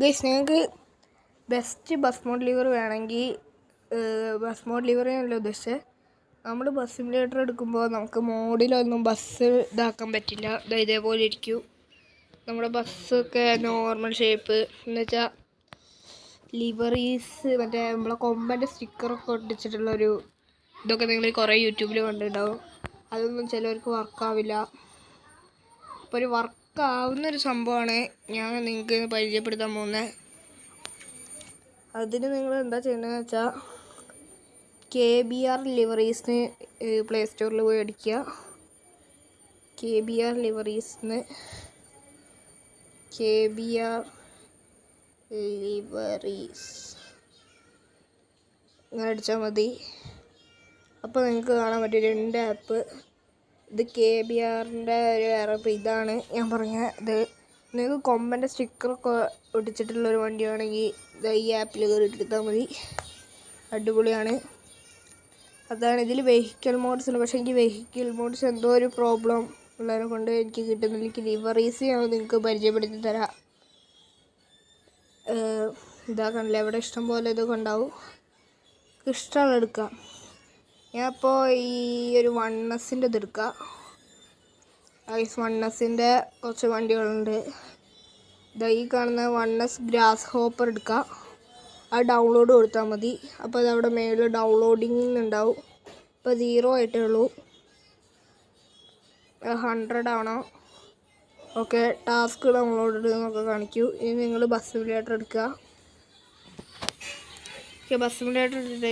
Guys ഞങ്ങൾക്ക് best bus mod livery വേണമെങ്കിൽ bus mod ലിവറിനല്ല ഉദ്ദേശിച്ചത് നമ്മൾ ബസ് സിമുലേറ്റർ എടുക്കുമ്പോൾ നമുക്ക് മോഡിലൊന്നും ബസ് ഇതാക്കാൻ പറ്റില്ല. ഇതേപോലെ ഇരിക്കും. നമ്മുടെ ബസ്സൊക്കെ നോർമൽ ഷേപ്പ് എന്ന് വെച്ചാൽ ലിവറീസ് മറ്റേ നമ്മളെ കൊമ്പന്റെ സ്റ്റിക്കറൊക്കെ ഒട്ടിച്ചിട്ടുള്ളൊരു ഇതൊക്കെ നിങ്ങൾ കുറേ യൂട്യൂബിൽ കണ്ടിട്ടുണ്ടാവും. അതൊന്നും ചിലവർക്ക് വർക്കാവില്ല അപ്പോൾ ഒരു വർക്കാവുന്നൊരു സംഭവമാണ് ഞാൻ നിങ്ങൾക്ക് പരിചയപ്പെടുത്താൻ പോകുന്നത് അതിന് നിങ്ങൾ എന്താ ചെയ്യുന്നത് വെച്ചാൽ കെ ബി ആർ ലിവറീസിന് പ്ലേ സ്റ്റോറിൽ പോയി അടിക്കുക കെ ബി ആർ ലിവറീസിന് കെ ബി ആർ ലിവറീസ്. ഇങ്ങനെ അടിച്ചാൽ മതി. അപ്പോൾ നിങ്ങൾക്ക് കാണാൻ പറ്റും രണ്ട് ആപ്പ് ഇത് കെ ബി ആറിന്റെ ഒരു വേറെ ഇതാണ്. ഞാൻ പറഞ്ഞ ഇത് നിങ്ങൾക്ക് കൊമ്പന്റെ സ്റ്റിക്കറൊക്കെ ഒട്ടിച്ചിട്ടുള്ള ഒരു വണ്ടിയാണെങ്കിൽ ഇത് ഈ ആപ്പിൽ കയറിയിട്ടെടുത്താൽ മതി. അടിപൊളിയാണ്. അതാണ് ഇതിൽ വെഹിക്കിൾ മോഡ്സ് ഉണ്ട് പക്ഷേ എനിക്ക് വെഹിക്കിൾ മോഡ്സ് എന്തോ ഒരു പ്രോബ്ലം ഉള്ളതിനെ കൊണ്ട് എനിക്ക് കിട്ടുന്നില്ല. എനിക്ക് ലിവറീസ് ഞാൻ നിങ്ങൾക്ക് പരിചയപ്പെടുത്തി തരാം. ഇതാക്കണല്ലോ എവിടെ ഇഷ്ടം പോലെ ഇതൊക്കെ ഉണ്ടാവും. ഇഷ്ടമുള്ള എടുക്കാം. ഞാൻ ഇപ്പോൾ ഈ ഒരു വൺ എസിന്റെ ഇത് എടുക്കാം. ഐസ് വൺ എസിന്റെ കുറച്ച് വണ്ടികളുണ്ട്. ഇതാ ഈ കാണുന്ന വൺ എസ് ഗ്രാസ് ഹോപ്പർ എടുക്കുക അത് ഡൗൺലോഡ് കൊടുത്താൽ മതി. അപ്പോൾ അതവിടെ മേളിൽ ഡൗൺലോഡിങ് ഉണ്ടാവും ഇപ്പോൾ സീറോ ആയിട്ടേ ഉള്ളൂ. ഹൺഡ്രഡ് ആണോ? ഓക്കെ ടാസ്ക് ഡൗൺലോഡ് എന്നൊക്കെ കാണിക്കൂ. ഇനി നിങ്ങൾ ബസ് സിമുലേറ്റർ എടുക്കുക ഓക്കെ ബസ് സിമുലേറ്റർ എടുത്തിട്ട്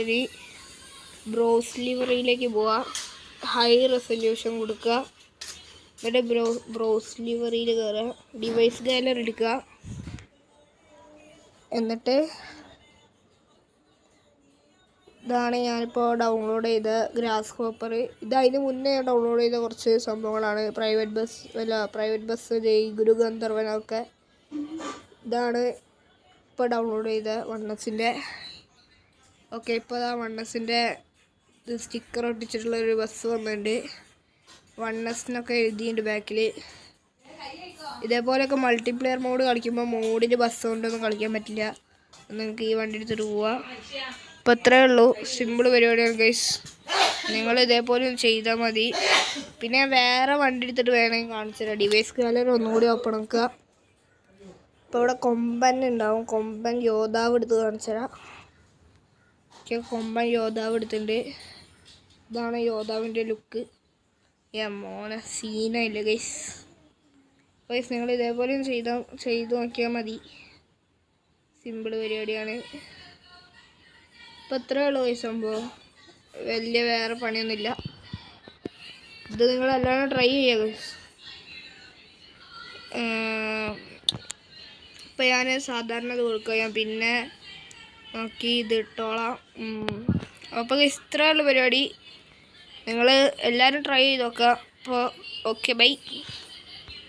ബ്രോസ് ലിവറിയിലേക്ക് പോവുക ഹൈ റെസൊല്യൂഷൻ കൊടുക്കുക. ഇവിടെ ബ്രോ ബ്രോസ് ലിവറിയിൽ കയറുക. ഡിവൈസ് ഗാലറി എടുക്കുക. എന്നിട്ട് ഇതാണ് ഞാനിപ്പോൾ ഡൗൺലോഡ് ചെയ്ത ഗ്രാസ് ഹോപ്പർ ഇത് അതിന് മുന്നേ ഞാൻ ഡൗൺലോഡ് ചെയ്ത കുറച്ച് സംഭവങ്ങളാണ്. പ്രൈവറ്റ് ബസ് അല്ല പ്രൈവറ്റ് ബസ് ഗുരു ഗന്ധർവനൊക്കെ. ഇതാണ് ഇപ്പോൾ ഡൗൺലോഡ് ചെയ്ത വണ്ണസിന്റെ. ഓക്കെ ഇപ്പോൾ ആ വൺ എസിന്റെ സ്റ്റിക്കർ ഒട്ടിച്ചിട്ടുള്ള ഒരു ബസ് വന്നിട്ടുണ്ട് വൺ എസ് എന്നൊക്കെ എഴുതിയിട്ടുണ്ട് ബാക്കിൽ ഇതേപോലെയൊക്കെ മൾട്ടിപ്ലെയർ മോഡ് കളിക്കുമ്പോൾ മോഡിൽ ബസ് കൊണ്ടൊന്നും കളിക്കാൻ പറ്റില്ല. നിങ്ങൾക്ക് ഈ വണ്ടി എടുത്തിട്ട് പോവാം. അപ്പോൾ ഇത്രയേ ഉള്ളൂ. സിമ്പിൾ പരിപാടിയാണ് ഗൈസ് നിങ്ങൾ ഇതേപോലെ ഒന്ന് ചെയ്താൽ മതി. പിന്നെ വേറെ വണ്ടി എടുത്തിട്ട് വേണമെങ്കിൽ കാണിച്ചു തരാം. ഡിവൈസ് ഗാലറി ഒന്നുകൂടി ഓപ്പൺ ആക്കുക. ഇപ്പോൾ ഇവിടെ കൊമ്പൻ ഉണ്ടാവും കൊമ്പൻ യോദ്ധാവ് എടുത്ത് കാണിച്ചു തരാം. കൊമ്പൻ യോദ്ധാവ് എടുത്തിട്ടുണ്ട് ഇതാണ് യോദ്ധാവിന്റെ ലുക്ക്. മോന സീനായില്ല ഗൈസ് ഗൈസ് നിങ്ങൾ ഇതേപോലെ ചെയ്ത ചെയ്താ നോക്കിയാൽ മതി. സിമ്പിൾ പരിപാടിയാണ്. ഇപ്പം ഇത്രയേ ഉള്ളൂ ഗൈസ് സംഭവം. വലിയ വേറെ പണിയൊന്നുമില്ല. ഇത് നിങ്ങൾ അല്ലാതെ ട്രൈ ചെയ്യുക ഗൈസ് ഇപ്പം ഞാൻ സാധാരണ ഇത് കൊടുക്കുക ഞാൻ പിന്നെ നോക്കി ഇത് ഇട്ടോളാം. അപ്പോൾ ഇത്രയുള്ള പരിപാടി. നിങ്ങൾ എല്ലാവരും ട്രൈ ചെയ്ത് നോക്കുക. അപ്പോൾ ഓക്കെ ബൈ